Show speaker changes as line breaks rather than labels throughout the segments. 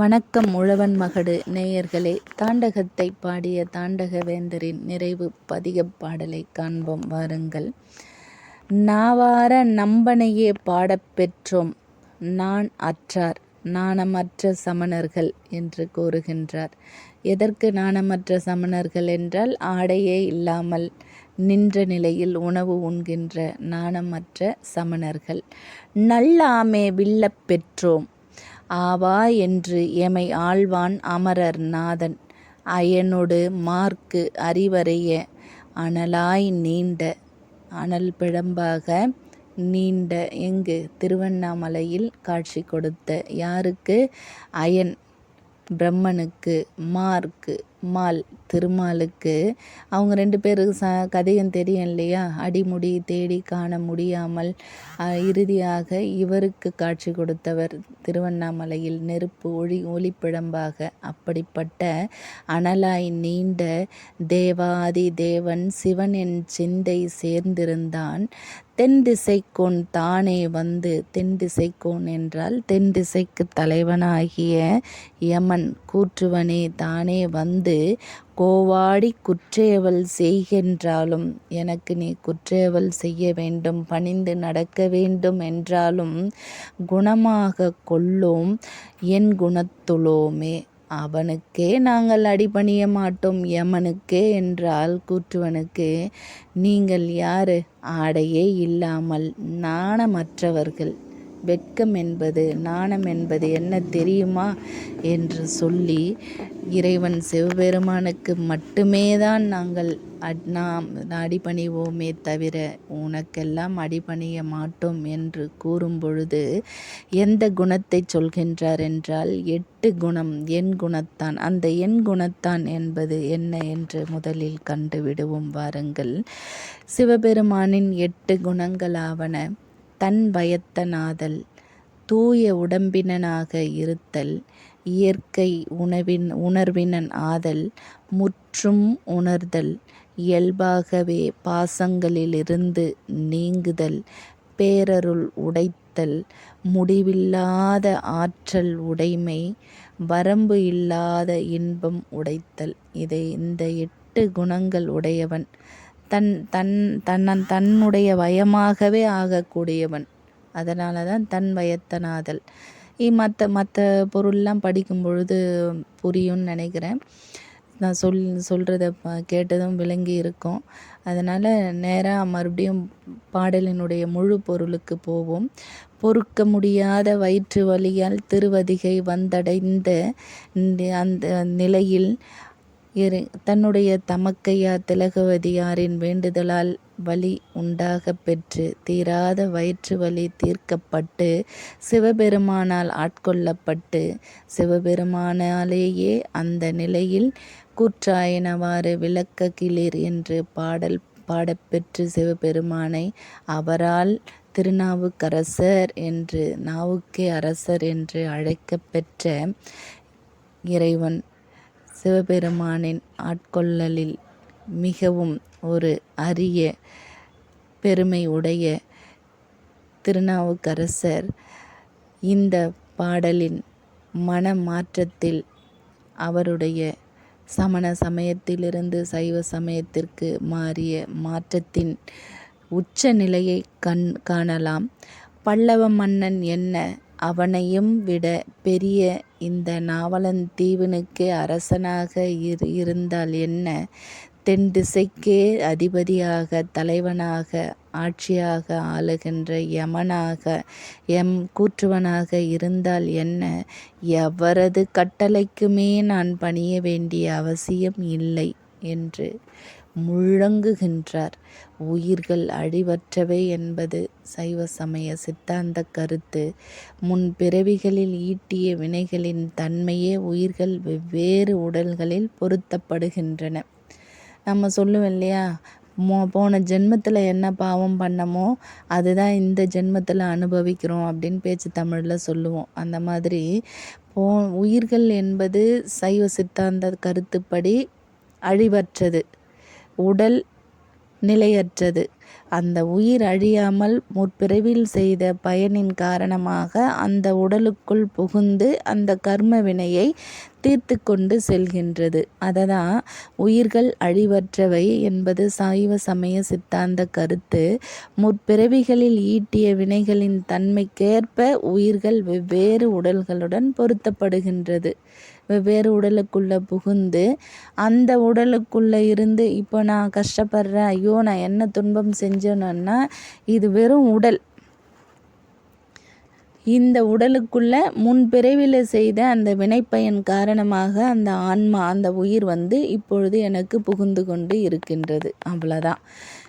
வணக்கம் உழவன் மகடு நேயர்களே. தாண்டகத்தை பாடிய தாண்டகவேந்தரின் நிறைவு பதிகப் பாடலை காண்போம். வாருங்கள். நாவார நம்பனையே பாடப் பெற்றோம். நான் அற்றார் நாணமற்ற சமணர்கள் என்று கூறுகின்றார். எதற்கு நாணமற்ற சமணர்கள் என்றால் ஆடையே இல்லாமல் நின்ற நிலையில் உணவு உண்கின்ற நாணமற்ற சமணர்கள். நல்லாமே வில்லப் பெற்றோம். ஆவா என்று எமை ஆழ்வான் அமரர் நாதன். அயனொடு மார்க்கு அறிவறைய அனலாய் நீண்ட அனல் பிழம்பாக நீண்ட எங்கு திருவண்ணாமலையில் காட்சி கொடுத்த யாருக்கு? அயன் பிரம்மனுக்கு மார்க்கு மால் திருமாலுக்கு. அவங்க ரெண்டு பேருக்கு ச கதையும் தெரியும் இல்லையா? அடிமுடி தேடி காண முடியாமல் இறுதியாக இவருக்கு காட்சி கொடுத்தவர் திருவண்ணாமலையில் நெருப்பு ஒளி ஒளிப்பிழம்பாக அப்படிப்பட்ட அனலாய் நீண்ட தேவாதி தேவன் சிவன் என் சிந்தை சேர்ந்திருந்தான். தென் திசைக்கோன் தானே வந்து தென் திசைக்கோன் என்றால் தென் திசைக்கு தலைவனாகிய யமன் கூற்றுவனே தானே வந்து கோவாடி குற்றேவல் செய்கின்றாலும் எனக்கு நீ குற்றேவல் செய்ய வேண்டும் பணிந்து நடக்க வேண்டும் என்றாலும் குணமாக கொள்ளும் என் குணத்துளோமே அவனுக்கே நாங்கள் அடிபணிய மாட்டோம் யமனுக்கே என்றால் கூற்றுவனுக்கு. நீங்கள் யாரு? ஆடையே இல்லாமல் நாணமற்றவர்கள். வெட்கம் என்பது நாணம் என்பது என்ன தெரியுமா? என்று சொல்லி இறைவன் சிவபெருமானுக்கு மட்டுமே தான் நாங்கள் அட் நாம் அடிபணிவோமே தவிர உனக்கெல்லாம் அடிபணிய மாட்டோம் என்று கூறும்பொழுது எந்த குணத்தை சொல்கின்றார் என்றால் எட்டு குணம் என் குணத்தான். அந்த என் குணத்தான் என்பது என்ன என்று முதலில் கண்டு விடுவோம் வாருங்கள். சிவபெருமானின் எட்டு குணங்களாவன. தன் பயத்தனாதல் தூய உடம்பினனாக இருத்தல் இயற்கை உணவின் உணர்வினன் ஆதல் முற்றும் உணர்தல் இயல்பாகவே பாசங்களிலிருந்து நீங்குதல் பேரருள் உடைத்தல் முடிவில்லாத ஆற்றல் உடைமை வரம்பு இல்லாத இன்பம் உடைத்தல். இதை இந்த எட்டு குணங்கள் உடையவன். தன் தன் தன்னன் தன்னுடைய வயமாகவே ஆகக்கூடியவன். அதனால தான் தன் வயத்தனாதல் மற்ற மற்ற பொருள்லாம் படிக்கும் பொழுது புரியும்னு நினைக்கிறேன். நான் சொல் சொல்கிறத கேட்டதும் விளங்கி இருக்கும். அதனால் நேராக மறுபடியும் பாடலினுடைய முழு பொருளுக்கு போவோம். பொறுக்க முடியாத வயிற்று வலியால் திருவதிகை வந்தடைந்த அந்த நிலையில் இரு. தன்னுடைய தமக்கையா திலகவதியாரின் வேண்டுதலால் வலி உண்டாக பெற்று தீராத வயிற்று வலி தீர்க்கப்பட்டு சிவபெருமானால் ஆட்கொள்ளப்பட்டு சிவபெருமானாலேயே அந்த நிலையில் கூற்றாயினவாறு விளக்க கிளிர் என்று பாடல் பாடப்பெற்று சிவபெருமானை அவரால் திருநாவுக்கரசர் என்று நாவுக்கே அரசர் என்று அழைக்கப்பெற்ற இறைவன் சிவபெருமானின் ஆட்கொள்ளலில் மிகவும் ஒரு அரிய பெருமை உடைய திருநாவுக்கரசர். இந்த பாடலின் மன மாற்றத்தில் அவருடைய சமண சமயத்திலிருந்து சைவ சமயத்திற்கு மாறிய மாற்றத்தின் உச்ச நிலையை கண் காணலாம். பல்லவ மன்னன் என்ன அவனையும் விட பெரிய இந்த நாவலந்தீவனுக்கு அரசனாக இரு இருந்தால் என்ன? தென் திசைக்கே அதிபதியாக தலைவனாக ஆட்சியாக ஆளுகின்ற யமனாக எம் கூற்றுவனாக இருந்தால் என்ன? எவரது கட்டளைக்குமே நான் பணிய வேண்டிய அவசியம் இல்லை என்று முழங்குகின்றார். உயிர்கள் அழிவற்றவை என்பது சைவ சமய சித்தாந்த கருத்து. முன் பிறவிகளில் ஈட்டிய வினைகளின் தன்மையே உயிர்கள் வெவ்வேறு உடல்களில் பொருத்தப்படுகின்றன. நம்ம சொல்லுவோம் இல்லையா? மோ போன ஜென்மத்தில் என்ன பாவம் பண்ணமோ அதுதான் இந்த ஜென்மத்தில் அனுபவிக்கிறோம் அப்படின்னு பேச்சு தமிழில் சொல்லுவோம். அந்த மாதிரி போ உயிர்கள் என்பது சைவ சித்தாந்த கருத்துப்படி அழிவற்றது. உடல் நிலையற்றது. அந்த உயிர் அழியாமல் முற்பிறவியில் செய்த பயனின் காரணமாக அந்த உடலுக்குள் புகுந்து அந்த கர்ம வினையை தீர்த்து கொண்டு செல்கின்றது. அததான் உயிர்கள் அழிவற்றவை என்பது சைவ சமய சித்தாந்த கருத்து. முற்பிறவிகளில் ஈட்டிய வினைகளின் தன்மைக்கேற்ப உயிர்கள் வெவ்வேறு உடல்களுடன் பொருத்தப்படுகின்றது. வெவ்வேறு உடலுக்குள்ளே புகுந்து அந்த உடலுக்குள்ளே இருந்து இப்போ நான் கஷ்டப்படுறேன் ஐயோ நான் என்ன துன்பம் செஞ்சு செஞ்சேன்னா இது வெறும் உடல். இந்த உடலுக்குள்ள முன்பிறவியில் செய்த அந்த வினைப்பயன் காரணமாக அந்த ஆன்மா அந்த உயிர் வந்து இப்பொழுது எனக்கு புகுந்து கொண்டு இருக்கின்றது. அவ்வளோதான்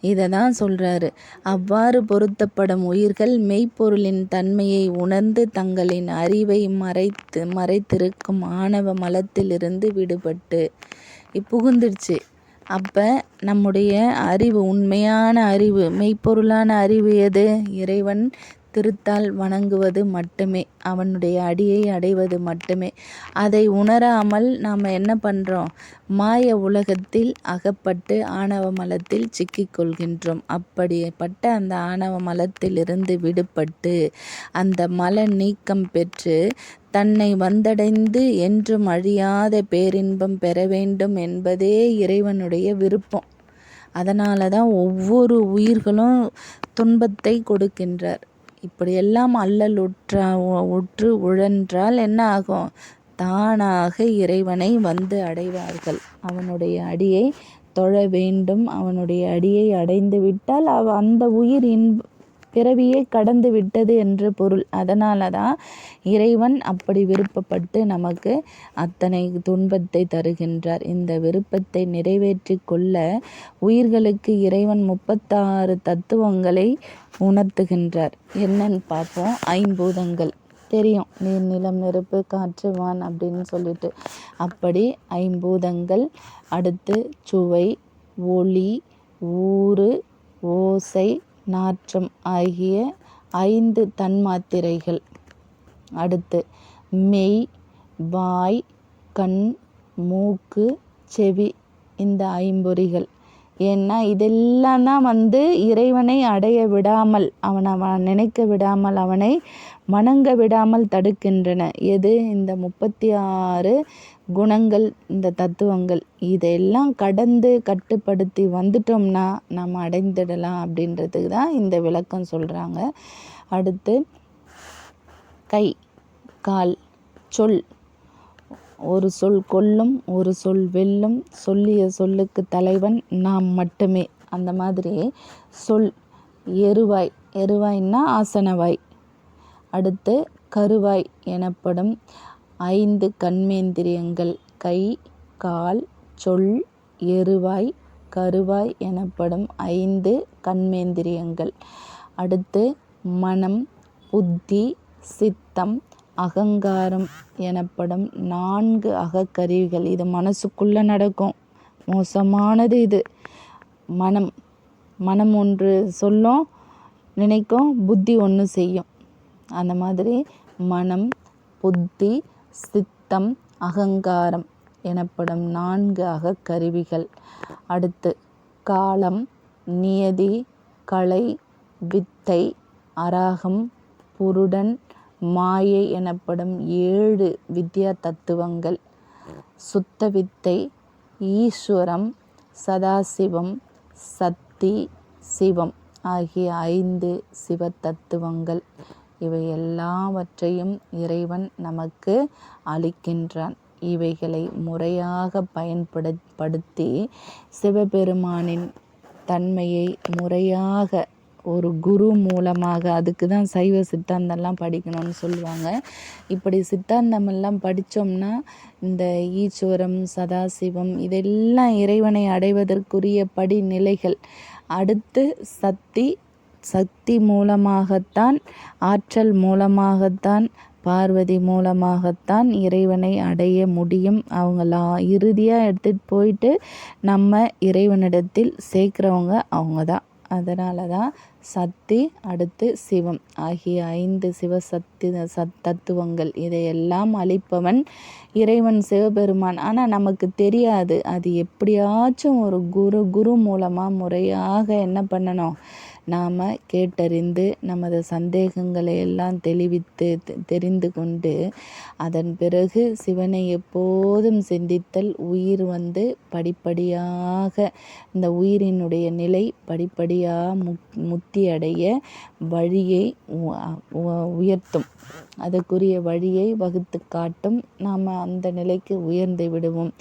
இதை தான் சொல்கிறாரு அவ்வாறு பொருத்தப்படும் உயிர்கள் மெய்ப்பொருளின் தன்மையை உணர்ந்து தங்களின் அறிவை மறைத்து மறைத்திருக்கும் ஆணவ மலத்திலிருந்து விடுபட்டு புகுந்துடுச்சு அப்போ நம்முடைய அறிவு உண்மையான அறிவு மெய்ப்பொருளான அறிவு எது? இறைவன் திருத்தால் வணங்குவது மட்டுமே. அவனுடைய அடியை அடைவது மட்டுமே. அதை உணராமல் நாம் என்ன பண்ணுறோம் மாய உலகத்தில் அகப்பட்டு ஆணவ மலத்தில் சிக்கிக்கொள்கின்றோம் அப்படிப்பட்ட அந்த ஆணவ மலத்திலிருந்து விடுபட்டு அந்த மல நீக்கம் பெற்று தன்னை வந்தடைந்து என்றும் அழியாத பேரின்பம் பெற வேண்டும் என்பதே இறைவனுடைய விருப்பம். அதனால தான் ஒவ்வொரு உயிர்களும் துன்பத்தை கொடுக்கின்றார். இப்படியெல்லாம் அல்லல் உற்றா உற்று உழன்றால் என்ன ஆகும்? தானாக இறைவனை வந்து அடைவார்கள். அவனுடைய அடியை தொழ வேண்டும். அவனுடைய அடியை அடைந்து விட்டால் அவ அந்த உயிர் இன்ப பிறவியே கடந்து விட்டது என்று பொருள். அதனால தான் இறைவன் அப்படி விருப்பப்பட்டு நமக்கு அத்தனை துன்பத்தை தருகின்றார். இந்த விருப்பத்தை நிறைவேற்றி கொள்ள உயிர்களுக்கு இறைவன் முப்பத்தாறு தத்துவங்களை உணர்த்துகின்றார். என்னன்னு பார்ப்போம். ஐம்பூதங்கள். தெரியும். நீர் நிலம் நெருப்பு காற்று வான் அப்படின்னு சொல்லிட்டு. அப்படி ஐம்பூதங்கள். அடுத்து சுவை ஒளி ஊறு ஓசை நாற்றம் ஆகிய ஐந்து தன்மாத்திரைகள். அடுத்து மெய் வாய் கண் மூக்கு செவி இந்த ஐம்பொறிகள். ஏன்னா இதெல்லாம் தான் வந்து இறைவனை அடைய விடாமல் அவனை அவன் நினைக்க விடாமல் அவனை வணங்க விடாமல் தடுக்கின்றன. எது? இந்த முப்பத்தி ஆறு குணங்கள் இந்த தத்துவங்கள் இதெல்லாம் கடந்து கட்டுப்படுத்தி வந்துட்டோம்னா நம்ம அடைந்திடலாம் அப்படின்றதுக்கு தான் இந்த விளக்கம் சொல்கிறாங்க அடுத்து கை கால் சொல். ஒரு சொல் கொல்லும் ஒரு சொல் வெல்லும் சொல்லிய சொல்லுக்கு தலைவன் நாம் மட்டுமே. அந்த மாதிரி சொல் எருவாய். எருவாய்னா ஆசனவாய். அடுத்து கருவாய் எனப்படும் ஐந்து கண்மேந்திரியங்கள் கை கால் சொல் எருவாய் கருவாய் எனப்படும் ஐந்து கண்மேந்திரியங்கள். அடுத்து மனம் புத்தி சித்தம் அகங்காரம் எனப்படும் நான்கு அகக்கருவிகள். இது மனசுக்குள்ளே நடக்கும். மோசமானது இது. மனம் மனம் ஒன்று சொல்லும் நினைக்கும் புத்தி ஒன்று செய்யும். அந்த மாதிரி மனம் புத்தி சித்தம் அகங்காரம் எனப்படும் நான்கு அகக்கருவிகள். அடுத்து காலம் நியதி கலை வித்தை அராகம் புருடன் மாயை எனப்படும் ஏழு வித்யா தத்துவங்கள். சுத்த வித்தை ஈஸ்வரம் சதாசிவம் சக்தி சிவம் ஆகிய ஐந்து சிவ தத்துவங்கள். இவை எல்லாவற்றையும் இறைவன் நமக்கு அளிக்கின்றான். இவைகளை முறையாக பயன்படுத்தி சிவபெருமானின் தன்மையை முறையாக ஒரு குரு மூலமாக அதுக்கு தான் சைவ சித்தாந்தம்லாம் படிக்கணும்னு சொல்லுவாங்க. இப்படி சித்தாந்தமெல்லாம் படித்தோம்னா இந்த ஈஸ்வரம் சதாசிவம் இதெல்லாம் இறைவனை அடைவதற்குரிய படிநிலைகள். அடுத்து சக்தி சக்தி மூலமாகத்தான் ஆற்றல் மூலமாகத்தான் பார்வதி மூலமாகத்தான் இறைவனை அடைய முடியும். அவங்களா இறுதியாக எடுத்துகிட்டு போயிட்டு நம்ம இறைவனிடத்தில் சேர்க்குறவங்க அவங்க தான் அதனால தான் சக்தி அடுத்து சிவம் ஆகிய ஐந்து சிவசக்தி சத் தத்துவங்கள் இதையெல்லாம் அளிப்பவன் இறைவன் சிவபெருமான். ஆனால் நமக்கு தெரியாது அது எப்படியாச்சும் ஒரு குரு குரு மூலமாக முறையாக என்ன பண்ணணும்? நாம் கேட்டறிந்து நமது சந்தேகங்களை எல்லாம் தெளிவித்து தெரிந்து கொண்டு அதன் பிறகு சிவனை எப்போதும் சிந்தித்தல் உயிர் வந்து படிப்படியாக இந்த உயிரினுடைய நிலை படிப்படியாக முக் முத்தி அடைய வழியை உயர்த்தும். அதற்குரிய வழியை வகுத்து காட்டும். நாம் அந்த நிலைக்கு உயர்ந்து விடுவோம்.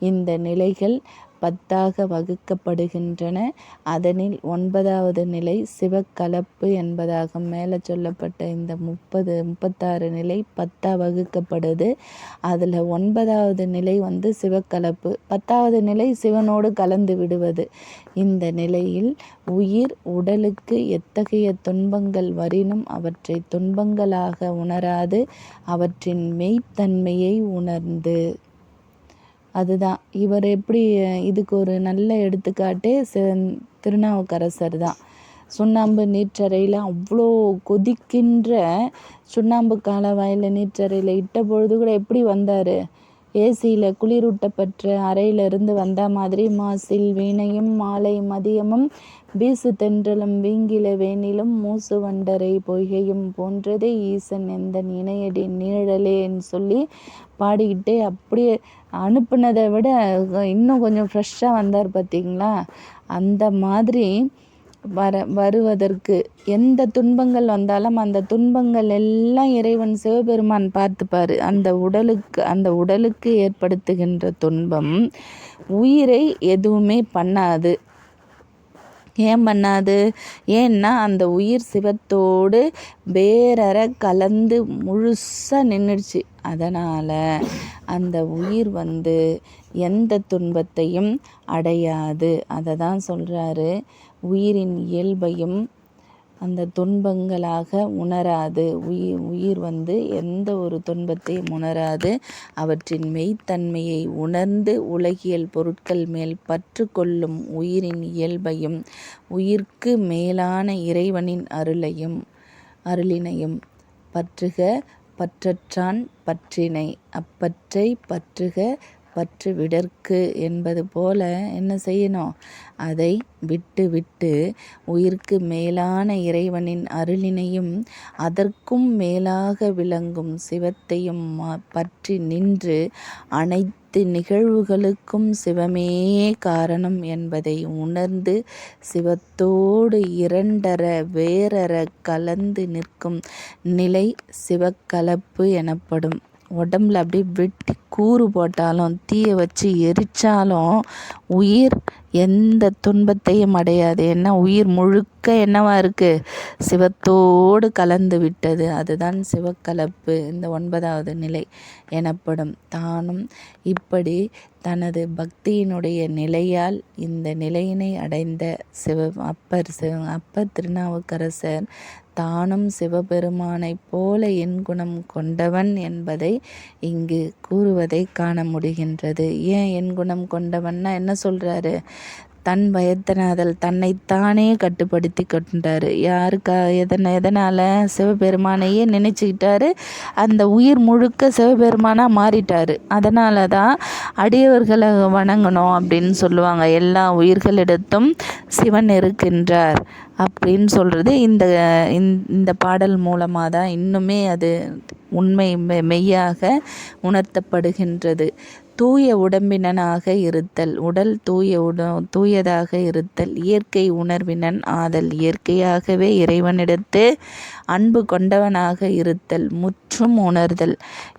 இந்த நிலைகள் பத்தாக வகுக்கப்படுகின்றன. அதனில் ஒன்பதாவது நிலை சிவக்கலப்பு என்பதாக மேலே சொல்லப்பட்ட இந்த முப்பது முப்பத்தாறு நிலை பத்தாக வகுக்கப்படுது. அதில் ஒன்பதாவது நிலை வந்து சிவக்கலப்பு. பத்தாவது நிலை சிவனோடு கலந்து விடுவது. இந்த நிலையில் உயிர் உடலுக்கு எத்தகைய துன்பங்கள் வரினும் அவற்றை துன்பங்களாக உணராது. அவற்றின் மெய்த்தன்மையை உணர்ந்து அதுதான். இவர் எப்படி இதுக்கு ஒரு நல்ல எடுத்துக்காட்டு திருநாவுக்கரசர் தான். சுண்ணாம்பு நீற்றறையில் அவ்வளோ கொதிக்கின்ற சுண்ணாம்பு காலவாயில் நீற்றறையில் இட்ட பொழுது கூட எப்படி வந்தார்? ஏசியில் குளிரூட்டப்பட்ட அறையிலிருந்து வந்த மாதிரி மாசில் வீணையும் மாலை மதியமும் வீசு தென்றலும் வீங்கில வேணிலும் மூசு வண்டரை பொய்கையும் போன்றதே ஈசன் எந்த இணையடி நீழலேன்னு சொல்லி பாடிக்கிட்டே அப்படியே அனுப்புனதை விட இன்னும் கொஞ்சம் ஃப்ரெஷ்ஷாக வந்தார் பார்த்தீங்களா அந்த மாதிரி வர வருவதற்கு எந்த துன்பங்கள் வந்தாலும் அந்த துன்பங்கள் எல்லாம் இறைவன் சிவபெருமான் பார்த்துப்பார். அந்த உடலுக்கு அந்த உடலுக்கு ஏற்படுத்துகின்ற துன்பம் உயிரை எதுவுமே பண்ணாது. ஏன் பண்ணாது? ஏன்னா அந்த உயிர் சிவத்தோடு வேறற கலந்து முழுசாக நின்றுடுச்சு அதனால் அந்த உயிர் வந்து எந்த துன்பத்தையும் அடையாது. அதை தான் சொல்கிறாரு உயிரின் இயல்பையும் அந்த துன்பங்களாக உணராது. உயிர் உயிர் வந்து எந்த ஒரு துன்பத்தையும் உணராது. அவற்றின் மெய்த்தன்மையை உணர்ந்து உலகியல் பொருட்கள் மேல் பற்று கொள்ளும் உயிரின் இயல்பையும் உயிர்க்கு மேலான இறைவனின் அருளையும் அருளினையும் பற்றுக பற்றற்றான் பற்றினை. அப்பற்றை பற்றுக பற்று விடற்கு என்பது போல என்ன செய்யணும்? அதை விட்டு விட்டு உயிர்க்கு மேலான இறைவனின் அருளினையும் அதற்கும் மேலாக விளங்கும் சிவத்தையும் பற்றி நின்று அனைத்து நிகழ்வுகளுக்கும் சிவமே காரணம் என்பதை உணர்ந்து சிவத்தோடு இரண்டர வேறற கலந்து நிற்கும் நிலை சிவக்கலப்பு எனப்படும். உடம்புல அப்படியே வெட்டி கூறு போட்டாலும் தீயை வச்சு எரித்தாலும் உயிர் எந்த துன்பத்தையும் அடையாது. ஏன்னா உயிர் முழுக்க என்னவா இருக்குது சிவத்தோடு கலந்து விட்டது. அதுதான் சிவக்கலப்பு. இந்த ஒன்பதாவது நிலை எனப்படும். தானும் இப்படி தனது பக்தியினுடைய நிலையால் இந்த நிலையினை அடைந்த சிவ அப்பர் சிவ அப்பர் திருநாவுக்கரசர் தானும் சிவபெருமானைப் போல என் குணம் கொண்டவன் என்பதை இங்கு கூறுவதை காண முடிகின்றது. ஏன் என் குணம் கொண்டவன்னா என்ன சொல்கிறாரு தன் பயத்தனாதல் தன்னைத்தானே கட்டுப்படுத்தி கொண்டார். யாருக்கா எதனை எதனால் சிவபெருமானையே நினச்சிக்கிட்டாரு? அந்த உயிர் முழுக்க சிவபெருமானாக மாறிட்டார். அதனால தான் அடியவர்களை வணங்கணும் அப்படின்னு சொல்லுவாங்க. எல்லா உயிர்களிடத்தும் சிவன் இருக்கின்றார் அப்படின்னு சொல்கிறது இந்த இந்த பாடல் மூலமாக தான் இன்னுமே அது உண்மை மெய்யாக உணர்த்தப்படுகின்றது. தூய உடம்பினனாக இருத்தல் உடல் தூய உட தூயதாக இருத்தல் இயற்கை உணர்வினன் ஆதல் இயற்கையாகவே இறைவனிடத்து அன்பு கொண்டவனாக இருத்தல் முற்றும் உணர்தல்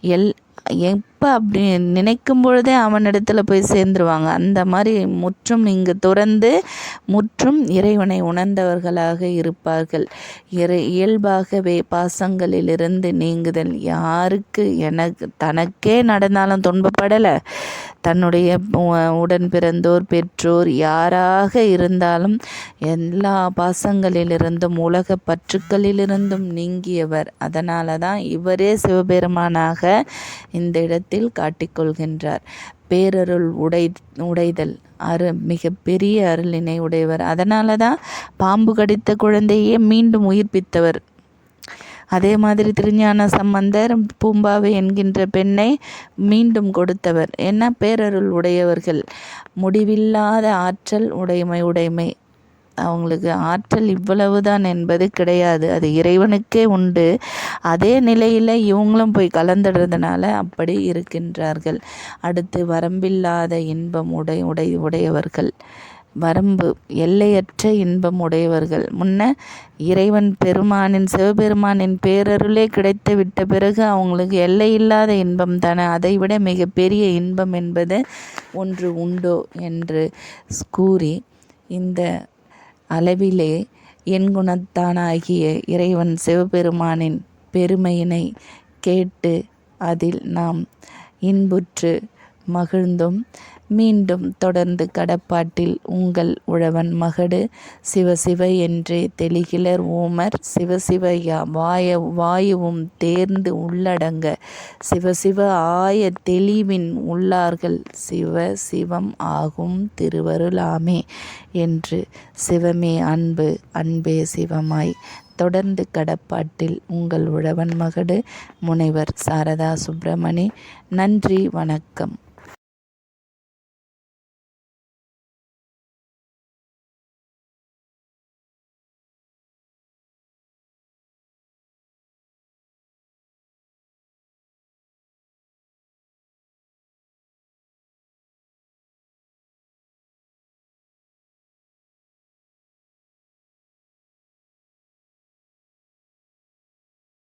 எல் எப்போ அப்படி நினைக்கும் பொழுதே அவனிடத்தில் போய் சேர்ந்துருவாங்க. அந்த மாதிரி முற்றும் இங்கு துறந்து முற்றும் இறைவனை உணர்ந்தவர்களாக இருப்பார்கள். இறை இயல்பாகவே பாசங்களிலிருந்து நீங்குதல் யாருக்கு எனக்கு தனக்கே நடந்தாலும் துன்பப்படலை. தன்னுடைய உடன் பிறந்தோர் பெற்றோர் யாராக இருந்தாலும் எல்லா பாசங்களிலிருந்தும் உலக பற்றுக்களிலிருந்தும் நீங்கியவர். அதனால தான் இவரே சிவபெருமானாக இந்த இடத்தில் காட்டிக்கொள்கின்றார். பேரருள் உடை உடைதல் அரு மிகப்பெரிய அருளினை உடையவர். அதனால தான் பாம்பு கடித்த குழந்தையே மீண்டும் உயிர்ப்பித்தவர். அதே மாதிரி திருஞான சம்பந்தர் பூம்பாவை என்கின்ற பெண்ணை மீண்டும் கொடுத்தவர். என்ன? பேரருள் உடையவர்கள். முடிவில்லாத ஆற்றல் உடைமை உடைமை. அவங்களுக்கு ஆற்றல் இவ்வளவுதான் என்பது கிடையாது. அது இறைவனுக்கே உண்டு. அதே நிலையில் இவங்களும் போய் கலந்துடுறதுனால அப்படி இருக்கின்றார்கள். அடுத்து வரம்பில்லாத இன்பம் உடை உடை உடையவர்கள். வரம்பு எல்லையற்ற இன்பம் உடையவர்கள். முன்ன இறைவன் பெருமானின் சிவபெருமானின் பேரருளே கிடைத்து விட்ட பிறகு அவங்களுக்கு எல்லையில்லாத இன்பம் தானே? அதை விட மிகப்பெரிய இன்பம் என்பது ஒன்று உண்டோ என்று கூறி இந்த அளவிலே என் குணத்தானாகிய இறைவன் சிவபெருமானின் பெருமையினை கேட்டு அதில் நாம் இன்புற்று மகிழ்ந்தும் மீண்டும் தொடர்ந்து கடப்பாட்டில் உங்கள் உழவன் மகடு சிவசிவ என்றே தெளிகிலர் ஊமர் சிவசிவையா வாய வாயுவும் தேர்ந்து உள்ளடங்க. சிவசிவ ஆய தெளிவின் உள்ளார்கள் சிவ சிவம் ஆகும் திருவருளாமே என்று சிவமே அன்பு அன்பே சிவமாய். தொடர்ந்து கடப்பாட்டில் உங்கள் உழவன் மகடு முனைவர் சாரதா சுப்பிரமணி. நன்றி வணக்கம்.